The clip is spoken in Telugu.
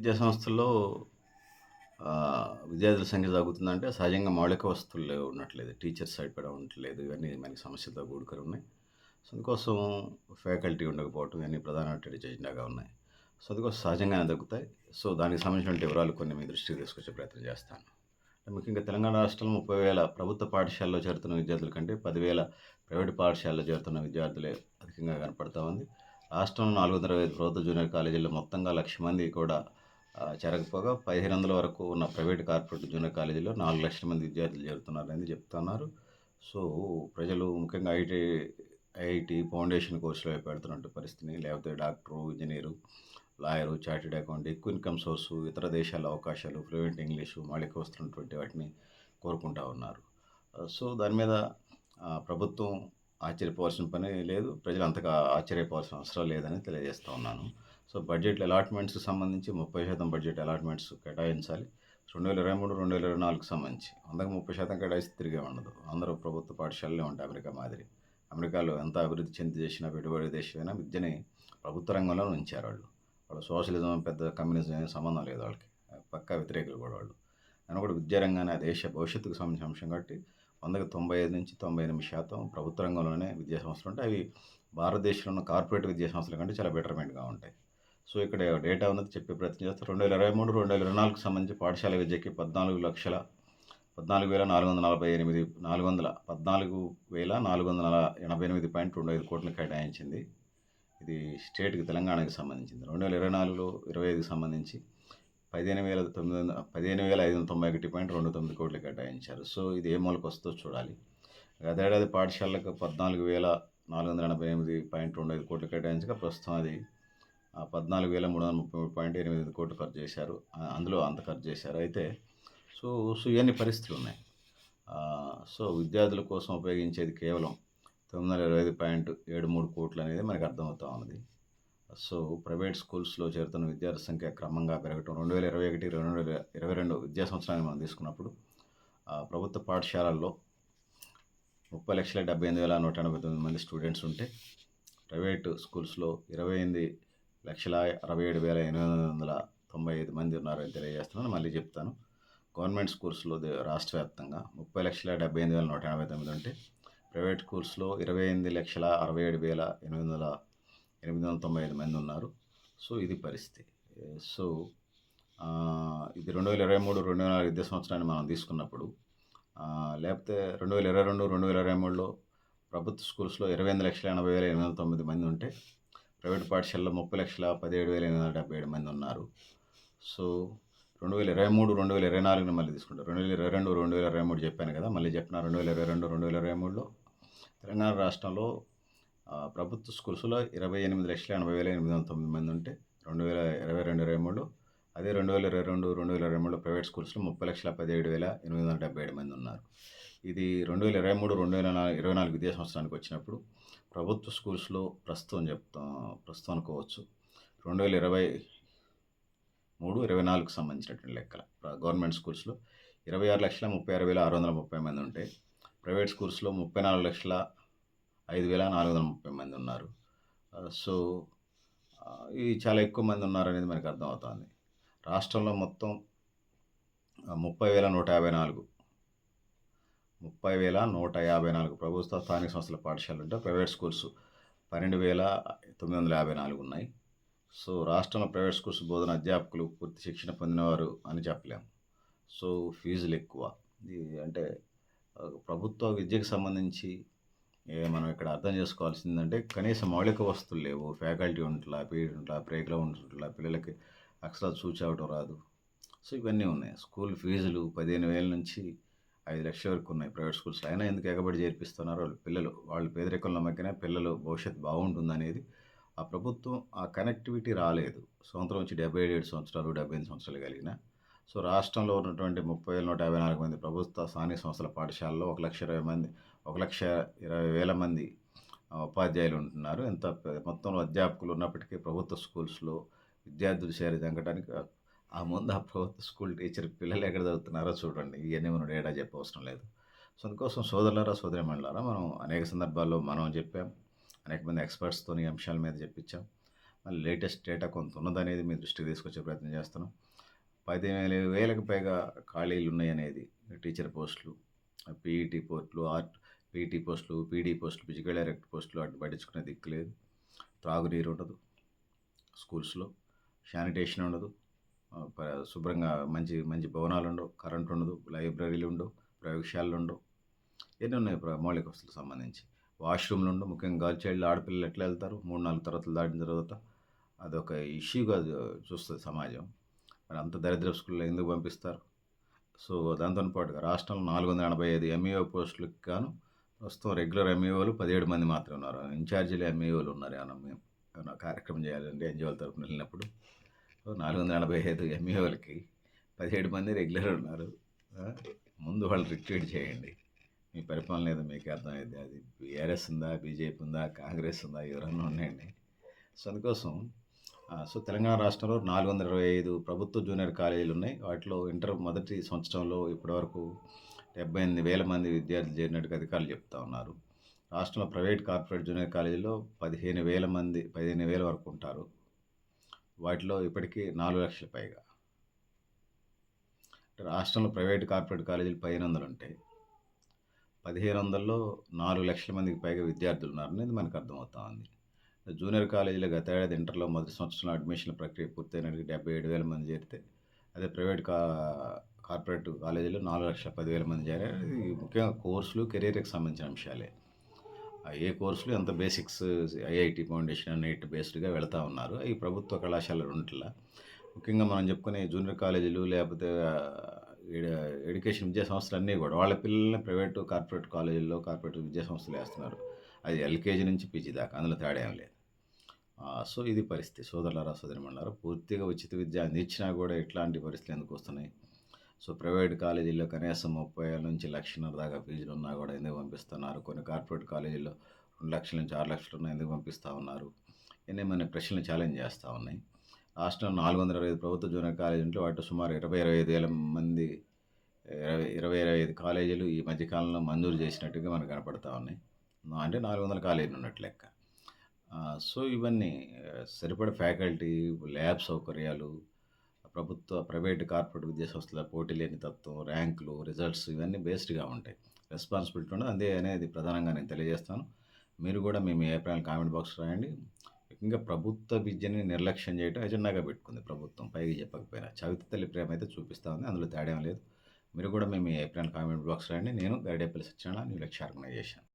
విద్యా సంస్థల్లో విద్యార్థుల సంఖ్య తగ్గుతుందంటే సహజంగా మౌలిక వస్తువులు ఉండట్లేదు. టీచర్స్ కూడా ఉండట్లేదు. ఇవన్నీ మనకి సమస్యతో కూడుకొని ఉన్నాయి. సో, అందుకోసం ఫ్యాకల్టీ ఉండకపోవటం ఇవన్నీ ప్రధానమైనటువంటి ఎజెండాగా ఉన్నాయి. సో, అందుకోసం సహజంగానే తగ్గుతాయి. సో, దానికి సంబంధించిన వివరాలు కొన్ని మీ దృష్టికి తీసుకొచ్చే ప్రయత్నం చేస్తాను. ముఖ్యంగా తెలంగాణ రాష్ట్రంలో 30,000 ప్రభుత్వ పాఠశాలలో చేరుతున్న విద్యార్థుల కంటే పదివేల ప్రైవేటు పాఠశాలలో చేరుతున్న విద్యార్థులే అధికంగా కనపడతా ఉంది. రాష్ట్రంలో 425 ప్రభుత్వ జూనియర్ కాలేజీల్లో మొత్తంగా లక్ష మంది కూడా జరగపోగా పదిహేను వందల వరకు ఉన్న ప్రైవేట్ కార్పొరేట్ జూనియర్ కాలేజీలో నాలుగు లక్షల మంది విద్యార్థులు చేరుతున్నారని చెప్తున్నారు. సో, ప్రజలు ముఖ్యంగా ఐటీ ఐఐటి ఫౌండేషన్ కోర్సులు పెడుతున్నట్టు పరిస్థితిని లేకపోతే doctor, engineer lawyer, chartered account, ఎక్కువ ఇన్‌కమ్ సోర్సు, ఇతర దేశాల అవకాశాలు, ఫ్లూయెంట్ ఇంగ్లీషు, మౌలిక వస్తున్నటువంటి వాటిని కోరుకుంటా ఉన్నారు. సో, దాని మీద ప్రభుత్వం ఆశ్చర్యపోవాల్సిన పని లేదు. ప్రజలు అంతగా ఆశ్చర్యపోవాల్సిన అవసరం లేదని తెలియజేస్తూ ఉన్నాను. సో, బడ్జెట్ అలాట్మెంట్స్ సంబంధించి 30% బడ్జెట్ అలాట్‌మెంట్స్ కేటాయించాలి. 2023, 2024కి సంబంధించి 100కి 30% కేటాయిస్తే తిరిగే ఉండదు. అందరూ ప్రభుత్వ పాఠశాలలే ఉంటాయి అమెరికా మాదిరి. అమెరికాలో ఎంత అభివృద్ధి చెంది చేసినా పెట్టుబడి దేశమైనా విద్యని ప్రభుత్వ రంగంలో ఉంచారు వాళ్ళు వాళ్ళు సోషలిజం, పెద్ద కమ్యూనిజం ఏం సంబంధం లేదు వాళ్ళకి. పక్కా వ్యతిరేకులు కూడా వాళ్ళు. అయినా కూడా విద్యా రంగాన్ని ఆ దేశ భవిష్యత్తుకు సంబంధించిన అంశం కాబట్టి 100కి 95-98% ప్రభుత్వ రంగంలోనే విద్యా సంస్థలు ఉంటాయి. అవి భారతదేశంలో ఉన్న కార్పొరేట్ విద్యా సంస్థల కంటే చాలా బెటర్‌మెంట్‌గా ఉంటాయి. సో ఇక్కడ డేటా ఉన్నది చెప్పే ప్రయత్నం చేస్తారు రెండు వేల ఇరవై మూడు రెండు వేల ఇరవై నాలుగు సంబంధించి పాఠశాల విద్యకి పద్నాలుగు లక్షల పద్నాలుగు వేల నాలుగు వందల నలభై ఎనిమిది నాలుగు వందల పద్నాలుగు వేల నాలుగు వందల ఎనభై ఎనిమిది పాయింట్ రెండు ఐదు కోట్లు కేటాయించింది. ఇది స్టేట్కి తెలంగాణకి సంబంధించింది. రెండు వేల ఇరవై నాలుగులో ఇరవై ఐదుకి సంబంధించి పదిహేను వేల తొమ్మిది వందల పదిహేను వేల ఐదు వందల తొంభై ఒకటి పాయింట్ రెండు తొమ్మిది కోట్లు కేటాయించారు. సో ఇది ఏ మూలకు వస్తుందో చూడాలి. గతేడాది పాఠశాలలకు పద్నాలుగు వేల నాలుగు వందల ఎనభై ఎనిమిది పాయింట్ రెండు ఐదు కోట్లు కేటాయించగా ప్రస్తుతం అది పద్నాలుగు వేల మూడు వందల ముప్పై పాయింట్ ఎనిమిది కోట్లు ఖర్చు చేశారు. అందులో అంత ఖర్చు చేశారు. అయితే సో సో ఇవన్నీ పరిస్థితులు ఉన్నాయి. సో విద్యార్థుల కోసం ఉపయోగించేది కేవలం తొమ్మిది వందల ఇరవై ఐదు పాయింట్ ఏడు మూడు కోట్లు అనేది మనకు అర్థమవుతా ఉన్నది. సో ప్రైవేట్ స్కూల్స్లో చేరుతున్న విద్యార్థుల సంఖ్య క్రమంగా పెరగటం రెండు వేల ఇరవై ఒకటి రెండు వేల ఇరవై రెండు విద్యా సంవత్సరాన్ని మనం తీసుకున్నప్పుడు ప్రభుత్వ పాఠశాలల్లో ముప్పై లక్షల డెబ్బై ఎనిమిది వేల నూట ఎనభై తొమ్మిది మంది స్టూడెంట్స్ ఉంటే ప్రైవేట్ స్కూల్స్లో ఇరవై ఎనిమిది లక్షల అరవై ఏడు వేల ఎనిమిది వందల తొంభై ఐదు మంది ఉన్నారని తెలియజేస్తున్నాను. మళ్ళీ చెప్తాను. గవర్నమెంట్ స్కూల్స్లో రాష్ట్ర వ్యాప్తంగా ముప్పై లక్షల డెబ్బై ఎనిమిది వేల నూట ఎనభై తొమ్మిది ఉంటే ప్రైవేట్ స్కూల్స్లో ఇరవై ఎనిమిది లక్షల అరవై ఏడు వేల ఎనిమిది వందల ఎనిమిది వందల తొంభై ఐదు మంది ఉన్నారు. సో ఇది పరిస్థితి. సో ఇది రెండు వేల ఇరవై మూడు రెండు వేల విద్యా సంవత్సరాన్ని మనం తీసుకున్నప్పుడు లేకపోతే రెండు వేల ఇరవై రెండు రెండు వేల ఇరవై మూడులో ప్రభుత్వ స్కూల్స్లో ఇరవై ఎనిమిది లక్షల ఎనభై వేల ఎనిమిది వందల తొమ్మిది మంది ఉంటే ప్రైవేట్ పాఠశాలలో ముప్పై లక్షల పదిహేడు వేల ఎనిమిది వందల డెబ్బై ఏడు మంది ఉన్నారు సో రెండు వేల ఇరవై మూడు రెండు వేల ఇరవై నాలుగుని మళ్ళీ తీసుకుంటారు రెండు వేల ఇరవై రెండు రెండు వేల ఇరవై మూడు చెప్పాను కదా మళ్ళీ చెప్పిన రెండు వేల ఇరవై రెండు రెండు వేల ఇరవై మూడులో తెలంగాణ రాష్ట్రంలో ప్రభుత్వ స్కూల్స్లో ఇరవై ఎనిమిది లక్షల ఎనభై వేల ఎనిమిది వందల తొమ్మిది మంది ఉంటే రెండు వేల ఇరవై రెండు ఇరవై మూడు అదే రెండు వేల ఇరవై రెండు రెండు వేల ఇరవై మూడు ప్రైవేట్ స్కూల్స్లో ముప్పై లక్షల పదిహేడు వేల ఎనిమిది వందల డెబ్బై ఏడు మంది ఉన్నారు ఇది రెండు వేల ఇరవై మూడు రెండు వేల ఇరవై నాలుగు విద్యా సంవత్సరానికి వచ్చినప్పుడు ప్రభుత్వ స్కూల్స్లో ప్రస్తుతం చెప్తా ప్రస్తుతం అనుకోవచ్చు. రెండు వేల ఇరవై మూడు ఇరవై నాలుగుకు సంబంధించినటువంటి లెక్కల. గవర్నమెంట్ స్కూల్స్లో ఇరవై ఆరు లక్షల ముప్పై ఆరు వేల ఆరు వందల ముప్పై మంది ఉంటే ప్రైవేట్ స్కూల్స్లో ముప్పై నాలుగు లక్షల ఐదు వేల నాలుగు వందల ముప్పై మంది ఉన్నారు. సో ఇది చాలా ఎక్కువ మంది ఉన్నారనేది మనకు అర్థమవుతుంది. రాష్ట్రంలో మొత్తం ముప్పై వేల నూట యాభై నాలుగు ముప్పై వేల నూట యాభై నాలుగు ప్రభుత్వ స్థానిక సంస్థల పాఠశాలలు ఉంటే ప్రైవేట్ స్కూల్స్ 12,954 ఉన్నాయి. సో, రాష్ట్రంలో ప్రైవేట్ స్కూల్స్ బోధన అధ్యాపకులు పూర్తి శిక్షణ పొందినవారు అని చెప్పలేము. సో, ఫీజులు ఎక్కువ. అంటే ప్రభుత్వ విద్యకు సంబంధించి మనం ఇక్కడ అర్థం చేసుకోవాల్సిందంటే కనీస మౌలిక వస్తువులు లేవు. ఫ్యాకల్టీ ఉంటలా, పీరియడ్ ఉంటలా, ప్లే గ్రౌండ్స్ ఉంటలా, పిల్లలకి అక్షరాలు చూచవటం రాదు. సో, ఇవన్నీ ఉన్నాయి. స్కూల్ ఫీజులు 15,000 నుంచి ఐదు లక్షల వరకు ఉన్నాయి ప్రైవేట్ స్కూల్స్‌లో. అయినా ఎందుకు ఎగబడి చేర్పిస్తున్నారో పిల్లలు వాళ్ళు పేదరికంలో మగ్గినా పిల్లలు భవిష్యత్తు బాగుంటుందనేది ఆ ప్రభుత్వం ఆ కనెక్టివిటీ రాలేదు. సంవత్సరం వచ్చి 77 సంవత్సరాలు, 78 సంవత్సరాలు కలిగిన సో, రాష్ట్రంలో ఉన్నటువంటి 30,154 మంది ప్రభుత్వ స్థానిక సంస్థల పాఠశాలలో ఒక లక్ష ఇరవై మంది 1,20,000 మంది ఉపాధ్యాయులు ఉంటున్నారు. ఎంత మొత్తంలో అధ్యాపకులు ఉన్నప్పటికీ ప్రభుత్వ స్కూల్స్‌లో విద్యార్థులు చేరి జంకటానికి ఆ ముందు ఆ ప్రభుత్వ స్కూల్ టీచర్ పిల్లలు ఎక్కడ చదువుతున్నారో చూడండి. ఇవన్నీ మనం డేటా చెప్పవసరం లేదు. సో, అందుకోసం సోదరులారా, సోదరీమణులారా మనం అనేక సందర్భాల్లో మనం చెప్పాం. అనేక మంది ఎక్స్‌పర్ట్స్‌తోని ఈ అంశాల మీద చెప్పించాం. మళ్ళీ లేటెస్ట్ డేటా కొంత ఉన్నదనేది మీ దృష్టికి తీసుకొచ్చే ప్రయత్నం చేస్తున్నాం పదిహేను వేలకు పైగా ఖాళీలు ఉన్నాయనేది టీచర్ పోస్టులు పీఈటీ పోస్టులు ఆర్ట్ పీఈటీ పోస్టులు పీడీ పోస్టులు ఫిజికల్ డైరెక్ట్ పోస్టులు అటు పట్టించుకునే దిక్కు లేదు త్రాగునీరు ఉండదు స్కూల్స్లో శానిటేషన్ ఉండదు శుభ్రంగా మంచి మంచి భవనాలు ఉండవు కరెంట్ ఉండదు లైబ్రరీలు ఉండవు ప్రయోగశాలలు ఉండవు. ఎన్ని ఉన్నాయి ప్ర- మౌలిక వస్తువులకు సంబంధించి? వాష్రూమ్లు ఉండవు ముఖ్యంగా గర్ల్ చైల్డ్ ఆడపిల్లలు ఎట్లా వెళ్తారు? మూడు నాలుగు తరగతులు దాటిన తర్వాత అదొక ఇష్యూగా చూస్తుంది సమాజం. మరి అంత దరిద్ర స్కూల్లో ఎందుకు పంపిస్తారు? సో దాంతో పాటుగా రాష్ట్రంలో నాలుగు వందల ఎనభై ఐదు ఎంఈఓ పోస్టులకు గాను ప్రస్తుతం రెగ్యులర్ ఎంఈఓలు పదిహేడు మంది మాత్రమే ఉన్నారు. ఇన్ఛార్జీలు ఎంఈఓలు ఉన్నారు ఏమన్నా మేము ఏమైనా కార్యక్రమం చేయాలంటే ఎన్జిఓల తరపున వెళ్ళినప్పుడు. నాలుగు వందల నలభై ఐదు ఎంఈఓలకి పదిహేడు మంది రెగ్యులర్ ఉన్నారు. ముందు వాళ్ళు రిక్రూట్ చేయండి. మీ పరిపాలన లేదా మీకు అర్థమైంది. అది బీఆర్ఎస్ ఉందా బీజేపీ ఉందా కాంగ్రెస్ ఉందా ఎవరన్నా ఉన్నాయండి. సో అందుకోసం సో తెలంగాణ రాష్ట్రంలో నాలుగు వందల ఇరవై ఐదు ప్రభుత్వ జూనియర్ కాలేజీలు ఉన్నాయి. వాటిలో ఇంటర్ మొదటి సంవత్సరంలో ఇప్పటివరకు డెబ్బై ఎనిమిది వేల మంది విద్యార్థులు చేరినట్టుగా అధికారులు చెప్తా ఉన్నారు. రాష్ట్రంలో ప్రైవేట్ కార్పొరేట్ జూనియర్ కాలేజీలో పదిహేను వేల మంది పదిహేను వేల వరకు ఉంటారు. వాటిలో ఇప్పటికీ నాలుగు లక్షల పైగా. రాష్ట్రంలో ప్రైవేట్ కార్పొరేట్ కాలేజీలు పదిహేను వందలు ఉంటాయి. పదిహేను వందల్లో నాలుగు లక్షల మందికి పైగా విద్యార్థులు ఉన్నారనేది మనకు అర్థమవుతా ఉంది. జూనియర్ కాలేజీలో గత ఏడాది ఇంటర్లో మొదటి సంవత్సరంలో అడ్మిషన్ ప్రక్రియ పూర్తయినట్టుగా డెబ్బై ఏడు వేల మంది చేరితే అదే ప్రైవేట్ కా కార్పొరేట్ కాలేజీలో నాలుగు లక్షల పదివేల మంది చేరారు. ఇది ముఖ్యంగా కోర్సులు కెరీర్కి సంబంధించిన అంశాలే. ఏ కోర్సులు ఎంత బేసిక్స్ ఐఐటి ఫౌండేషన్ నీట్ బేస్డ్గా వెళ్తూ ఉన్నారు. ఈ ప్రభుత్వ కళాశాల రెండులా ముఖ్యంగా మనం చెప్పుకునే జూనియర్ కాలేజీలు లేకపోతే ఎడ్యుకేషన్ విద్యా సంస్థలు అన్నీ కూడా వాళ్ళ పిల్లల్ని ప్రైవేట్ కార్పొరేట్ కాలేజీల్లో కార్పొరేట్ విద్యా సంస్థలు వేస్తున్నారు. అది ఎల్కేజీ నుంచి పీజీ దాకా అందులో తేడా ఏం లేదు. సో ఇది పరిస్థితి. సోదరులారా సోదరిమణారా పూర్తిగా ఉచిత విద్య అందించినా కూడా ఇట్లాంటి పరిస్థితులు ఎందుకు వస్తున్నాయి? సో ప్రైవేట్ కాలేజీల్లో కనీసం ముప్పై వేల నుంచి లక్షన్నర దాకా ఫీజులు ఉన్నా కూడా ఎందుకు పంపిస్తున్నారు? కొన్ని కార్పొరేట్ కాలేజీల్లో రెండు లక్షల నుంచి ఆరు లక్షలు ఉన్నా ఎందుకు పంపిస్తూ ఉన్నారు? ఇవన్నీ మన ప్రశ్నలు ఛాలెంజ్ చేస్తూ ఉన్నాయి. రాష్ట్రంలో నాలుగు వందల ఇరవై ఐదు ప్రభుత్వ జూనియర్ కాలేజీలు ఉంటే వాటిలో సుమారు ఇరవై ఇరవై ఐదు వేల మంది ఇరవై ఇరవై ఇరవై ఐదు కాలేజీలు ఈ మధ్యకాలంలో మంజూరు చేసినట్టుగా మనకు కనపడతా ఉన్నాయి. అంటే నాలుగు వందల కాలేజీలు ఉన్నట్టు లెక్క. సో ఇవన్నీ సరిపడ ఫ్యాకల్టీ ల్యాబ్ సౌకర్యాలు ప్రభుత్వ ప్రైవేట్ కార్పొరేట్ విద్యా సంస్థల పోటీ లేని తత్వం ర్యాంకులు రిజల్ట్స్ ఇవన్నీ బేస్డ్గా ఉంటాయి. రెస్పాన్సిబిలిటీ ఉండదు. అదే అనేది ప్రధానంగా నేను తెలియజేస్తాను. మీరు కూడా మీ అభిప్రాయాలు కామెంట్ బాక్స్ రాయండి. ఇంకా ప్రభుత్వ విద్యని నిర్లక్ష్యం చేయడం ఎజెండాగా పెట్టుకుంది ప్రభుత్వం. పైకి చెప్పకపోయినా చవితి తల్లి ప్రేమ అయితే చూపిస్తూ ఉంది. అందులో తేడా లేదు. మీరు కూడా మేము మీ అభిప్రాయాలు కామెంట్ బాక్స్ రాయండి. నేను Garidepalli Satyanarayana new lecture organisation.